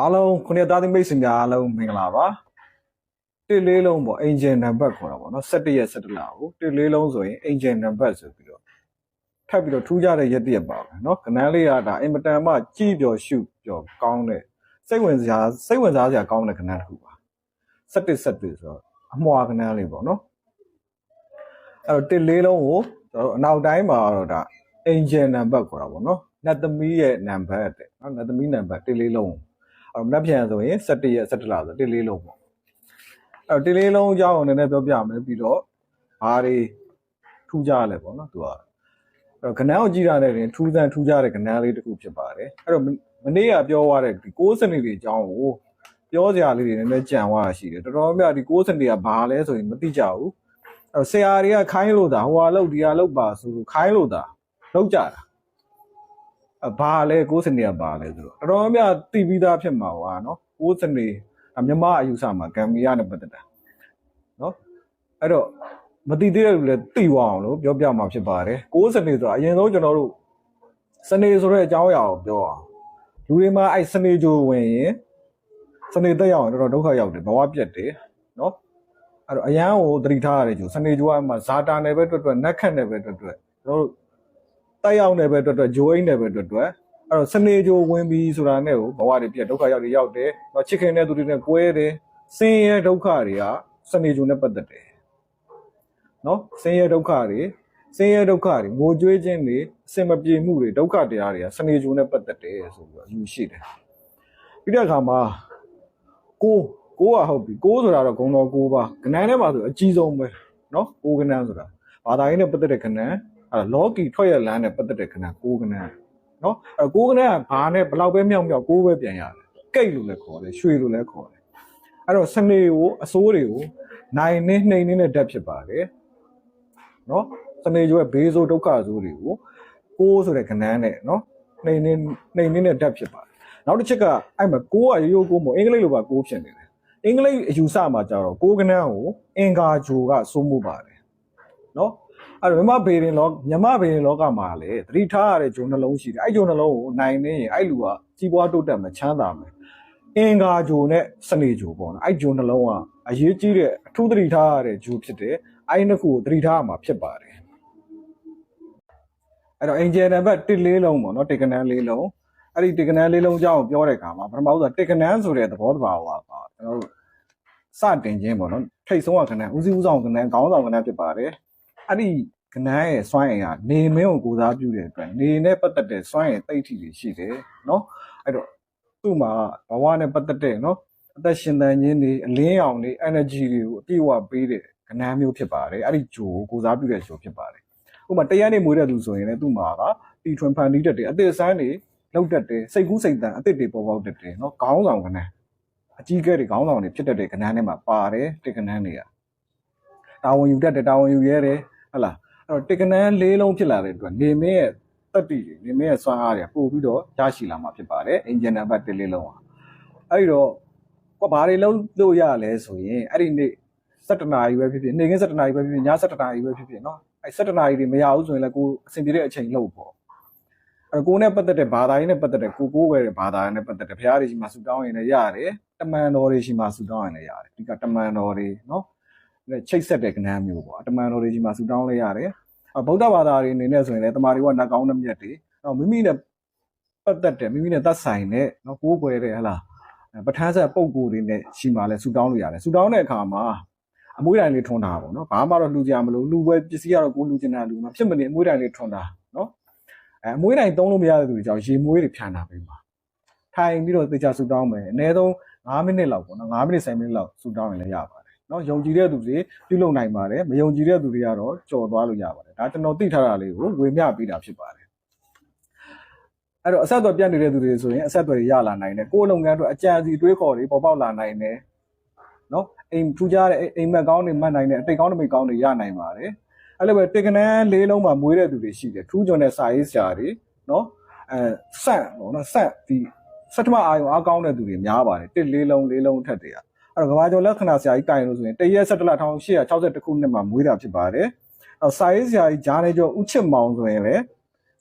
အားလုံးခုနှစ်သားသမီးစင်များအားလုံးမင်္ဂလာပါတစ်လေးလုံးပေါ့ engine number ခေါ်တာပေါ့နော်17ရက်17လကိုတစ်လေးလုံးဆိုရင် engine number ဆိုပြီးတော့ထပ်ပြီးတော့ထူးခြားတဲ့ရက်တရက်ပါပဲနော်ကနန်းလေးကဒါအင်မတန်မှကြည်ပျော်ရှုပျော်ကောင်းတဲ့စိတ်ဝင်စားစိတ်ဝင်စားစရာကောင်းတဲ့ကနန်းတစ်ခုပါ17 17ဆိုတော့အမွာကနန်းလေးပေါ့နော်အဲ့တော့တစ်လေးလုံးကိုကျွန်တော်အနောက်တိုင်းမှာတော့ဒါ engine number ခေါ်တာပေါ့နော်နတ်သမီးရဲ့ number တဲ့နော်နတ်သမီး number တစ်လေးလုံး အဲ့တော့မနက်ဖြန်ဆိုရင်17ရက်17လဆိုတစ်လေးလုံးပေါ့အဲ့တော့တစ်လေးလုံးအကြောင်းကိုနည်းနည်းပြောပြမယ်ပြီးတော့ဘာတွေထူးကြလဲပေါ့နော်သူကအဲ့တော့ကနန်းကိုကြည့်ရတဲ့ရင်ထူးဆန်းထူးကြတဲ့ကနန်းလေးတစ်ခုဖြစ်ပါတယ်အဲ့တော့မနေ့ကပြောသွားတဲ့ဒီ6စနစ်တွေအကြောင်းကိုပြောစရာလေးတွေနည်းနည်းကြံသွားတာရှိတယ်တော်တော်များများဒီ6စနစ်ကဘာလဲဆိုရင်မသိကြဘူးအဲ့တော့ဆရာတွေကခိုင်းလို့တာဟိုဟာလောက်ဒီဟာလောက်ပါဆိုလို့ခိုင်းလို့တာလောက်ကြတာအ ဘာလဲကိုးစနေကဘာလဲဆိုတော့တော်တော်များတီးပြီးသားဖြစ်မှာပါနော်ကိုးစနေအမြမအယူဆမှာဂမ်ဘီယာနဲ့ပတ်သက်တာနော်အဲ့တော့မတီးသေးတဲ့လူလည်းတီးဝအောင်လို့ပြောပြမှာဖြစ်ပါတယ်ကိုးစနေဆိုတာအရင်ဆုံးကျွန်တော်တို့စနေဆိုတဲ့အကြောင်းအရာကိုပြောအောင်လူတွေမှာအဲ့စနေကြိုဝင်ရင်စနေတက်ရောက်ရင်တော်တော်ဒုက္ခရောက်တယ်ဘဝပြတ်တယ်နော်အဲ့တော့အရန်ကိုသတိထားရတယ်ကျိုစနေကြိုကမှဇာတာနယ်ပဲတွတ်တွတ်နက်ခတ်နယ်ပဲတွတ်တွတ်ကျွန်တော်တို့ တက်ရောက်နေပဲအတွက်အတွက်ဂျိုးအိမ်နေပဲအတွက်အတွက်အဲ့တော့စနေဂျိုးဝင်ပြီးဆိုတာနဲ့ကိုဘဝတွေပြတ်ဒုက္ခရောက်တွေရောက်တယ်။တော့ချစ်ခင်တဲ့သူတွေနဲ့ကွဲတယ်။ဆင်းရဲဒုက္ခတွေကစနေဂျိုးနဲ့ပတ်သက်တယ်။နော်ဆင်းရဲဒုက္ခတွေဆင်းရဲဒုက္ခတွေငိုကြွေးခြင်းတွေအစင်မပြေမှုတွေဒုက္ခတရားတွေကစနေဂျိုးနဲ့ပတ်သက်တယ်ဆိုပြီးတော့ယူရှိတယ်။ပြီးတဲ့အခါမှာကိုကိုကဟုတ်ပြီကိုဆိုတာတော့ဂုံတော်ကိုပါကနန်းထဲမှာဆိုအကြီးဆုံးပဲနော်ကိုကနန်းဆိုတာဘာသာရေးနဲ့ပတ်သက်တဲ့ကနန်း အဲ့လော်ကီထွက်ရလန်းနဲ့ပတ်သက်တဲ့ခဏကိုးခဏနော်အဲ့ကိုးခဏကဘာနဲ့ဘလောက်ပဲမြောက်မြောက်ကိုးပဲပြန်ရတယ်ကိတ်လို့လည်းခေါ်တယ်ရွှေလို့လည်းခေါ်တယ်အဲ့တော့စနေကိုအစိုးတွေကိုနိုင်နေနှိမ်နေတဲ့ဓာတ်ဖြစ်ပါတယ်နော်စနေကျိုးရဲ့ဘေးဆိုးဒုက္ခဆိုးတွေကိုကိုးဆိုတဲ့ခဏနဲ့နော်နှိမ်နေနှိမ်နေတဲ့ဓာတ်ဖြစ်ပါတယ်နောက်တစ်ချက်ကအဲ့မှာကိုးကရိုးရိုးကိုးမို့အင်္ဂလိပ်လိုပါကိုးဖြစ်နေတယ်အင်္ဂလိပ်အယူဆမှာကြတော့ကိုးခဏကိုအင်္ဂါဂျိုကစိုးမှုပါတယ်နော် အဲ့တော့မြမဘေရင်လောမြမဘေရင်လောကမှာလေသတိထားရတဲ့ဂျုံနှလုံးရှိတယ်အဲ့ဂျုံနှလုံးကိုနိုင်နေရင်အဲ့လူကကြီးပွားတိုးတက်မှာချမ်းသာမယ်အင်္ဂါဂျုံနဲ့စနေဂျုံပေါ့နော်အဲ့ဂျုံနှလုံးကအရေးကြီးတဲ့အထူးသတိထားရတဲ့ဂျုံဖြစ်တယ်အဲ့နှစ်ခုကိုသတိထားရမှာဖြစ်ပါတယ်အဲ့တော့အင်ဂျယ်နံပါတ်1လေးလုံးပေါ့နော်တေကနန်းလေးလုံးအဲ့ဒီတေကနန်းလေးလုံးအကြောင်းကိုပြောတဲ့အခါမှာပထမဦးဆုံးတေကနန်းဆိုတဲ့သဘောတဘာဝကကျွန်တော်တို့စတင်ခြင်းပေါ့နော်ထိတ်ဆုံးကကနန်းဦးစီးဦးဆောင်ကနန်းခေါင်းဆောင်ကနန်းဖြစ်ပါတယ် အဲ့ဒီကနန်းရဲ့စွမ်းအင်ကနေမင်းကိုကိုစားပြုတဲ့အတွက်နေနဲ့ပတ်သက်တဲ့စွမ်းအင်တိတ်ထီတွေရှိတယ်နော်အဲ့တော့သူ့မှာဘဝနဲ့ပတ်သက်တဲ့နော်အသက်ရှင်သန်ခြင်းတွေအလင်းရောင်တွေ energy တွေကိုအပြည့်အဝပေးတဲ့ကနန်းမျိုးဖြစ်ပါတယ်အဲ့ဒီဂျိုကိုကိုစားပြုတဲ့ဂျိုဖြစ်ပါတယ်ဥပမာတရားနေမွေးတဲ့သူဆိုရင်လည်းသူ့မှာကတီထွန်ဖန်တီးတတ်တယ်အသက်ဆန်းတွေလောက်တတ်တယ်စိတ်ကူးစိတ်တန်အသက်တွေပေါ်ပေါက်တတ်တယ်နော်ခေါင်းဆောင်ကနန်းအကြီးကဲတွေခေါင်းဆောင်တွေဖြစ်တတ်တဲ့ကနန်းထဲမှာပါတယ်တဲ့ကနန်းတွေကတာဝန်ယူတတ်တယ်တာဝန်ယူရဲတယ် ဟုတ်လားအဲ့တော့တက်ကနန်းလေးလုံးဖြစ်လာတဲ့အတွက်နေမင်းရဲ့တက်တီတွေနေမင်းရဲ့စွမ်းအားတွေပို့ပြီးတော့ရရှိလာမှာဖြစ်ပါတယ်အင်ဂျင်နံပါတ်1လေးလုံးอ่ะအဲ့ဒီတော့ကဘာတွေလုံးလို့ရလဲဆိုရင်အဲ့ဒီနေ့7နာရီပဲဖြစ်ဖြစ်နေကင်း7နာရီပဲဖြစ်ဖြစ်ည7နာရီပဲဖြစ်ဖြစ်เนาะအဲ့7နာရီတွေမရဘူးဆိုရင်လည်းကိုအဆင်ပြေတဲ့အချိန်လို့ပေါ့အဲ့ကိုနဲ့ပတ်သက်တဲ့ဘာသာရေးနဲ့ပတ်သက်တဲ့ကိုကိုပဲတဲ့ဘာသာရေးနဲ့ပတ်သက်တဲ့ဘုရားတွေရှိမှဆူတောင်းရင်လည်းရတယ်တမန်တော်တွေရှိမှဆူတောင်းရင်လည်းရတယ်ဒီကတမန်တော်တွေเนาะ နဲ့ ချိတ်ဆက်တဲ့ကဏ္ဍမျိုးပေါ့အတမန်တော်တွေကြီးမှာဆူတောင်းလိုက်ရတယ်အဗုဒ္ဓဘာသာတွေအနေနဲ့ဆိုရင်လည်းတမာတွေကနတ်ကောင်းတဲ့မြတ်တွေတော့မိမိနဲ့ပတ်သက်တယ်မိမိနဲ့သက်ဆိုင်တဲ့နော်ကိုးကွယ်တဲ့ဟလားပဋ္ဌာန်းဆက်ပုံကိုယ်တွေနဲ့ရှိမှလဲဆူတောင်းလို့ရတယ်ဆူတောင်းတဲ့အခါမှာအမွှေးတိုင်းလေးထွန်းတာပေါ့နော်ဘာမှတော့လူကြမလို့လူပွဲပစ္စည်းကတော့ကိုလူကျင်တာလူမှာဖြစ်မနေအမွှေးတိုင်းလေးထွန်းတာနော်အဲအမွှေးတိုင်းသုံးလို့မရတဲ့သူတွေကြောင့်ရေမွေးတွေဖြန်တာပေးမှာထိုင်ပြီးတော့သေချာဆူတောင်းမယ်အနည်းဆုံး9မိနစ်လောက်ပေါ့နော်9မိနစ်10မိနစ်လောက်ဆူတောင်းရင်လည်းရပါ နော်ယုံကြည်တဲ့သူတွေပြုလုပ်နိုင်ပါတယ်မယုံကြည်တဲ့သူတွေကတော့ကြော်သွားလို့ရပါတယ်ဒါကျွန်တော်သိထားတာလေးကိုဝေမျှပေးတာဖြစ်ပါတယ်အဲ့တော့အဆက်အသွယ်ပြတ်နေတဲ့သူတွေဆိုရင်အဆက်အသွယ်ရလာနိုင်တယ်ကိုယ်လုပ်ငန်းအတွက်အကြံစီတွေးခေါ်တွေပေါ်ပေါက်လာနိုင်တယ်နော်အိမ်ထူးကြတဲ့အိမ်မက်ကောင်းတွေမှတ်နိုင်တယ်အတိတ်ကောင်းတွေမိတ်ကောင်းတွေရနိုင်ပါတယ်အဲ့လိုပဲတေကနန်းလေးလုံးမှာမွေးတဲ့သူတွေရှိတယ်ထူးကျွန်တဲ့စာရေးဆရာတွေနော်အဲဆန့်ပေါ့နော်ဆန့်ဒီစက်တမအာယုံအားကောင်းတဲ့သူတွေများပါတယ်တစ်လေးလုံးလေးလုံးထက်တည်းอ่ะ အဲ့တော့ကဘာကျော်လက္ခဏာဆရာကြီးတိုင်လို့ဆိုရင်တရက်17လ1862ခုနှစ်မှာမွေးတာဖြစ်ပါတယ်။အော်စာရေးဆရာကြီးဂျာနေကျော်ဦးချစ်မောင်ဆိုရင်လည်း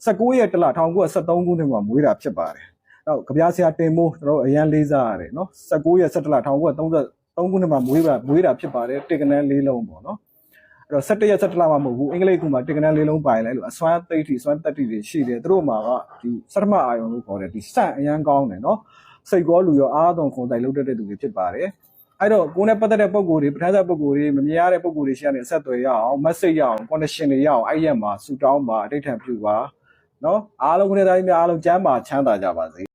19ရက်တလ1973ခုနှစ်မှာမွေးတာဖြစ်ပါတယ်။တော့ကြပြဆရာတင်မိုးကျွန်တော်တို့အရန်လေးစားရတယ်နော်19ရက်17လ1933ခုနှစ်မှာမွေးတာမွေးတာဖြစ်ပါတယ်တစ်ကနန်းလေးလုံးပေါ့နော်အဲ့တော့17ရက်17လမှာမဟုတ်ဘူးအင်္ဂလိပ်ကမှာတစ်ကနန်းလေးလုံးပိုင်လဲလို့အစွမ်းသိတိအစွမ်းတက်တိတွေရှိတယ်သူတို့မှာကဒီစတမအာယုံလို့ခေါ်တယ်ဒီစန့်အရန်ကောင်းတယ်နော်စိတ်ကောလူရောအားသွန်ခွန်တိုင်လုပ်တတ်တဲ့သူတွေဖြစ်ပါတယ် အဲ့တော့ကိုယ်နဲ့ပတ်သက်တဲ့ပုံကိုယ်တွေပထမဆက်ပုံကိုယ်တွေမမြင်ရတဲ့ပုံကိုယ်တွေရှိရတဲ့အဆက်အသွယ်ရအောင် message ရအောင် connection တွေရအောင်အဲ့ရက်မှာဆူတောင်းပါအတိတ်ထံပြုပါနော်အားလုံးခနဲ့တိုင်းများအားလုံးကျမ်းပါချမ်းသာကြပါစေ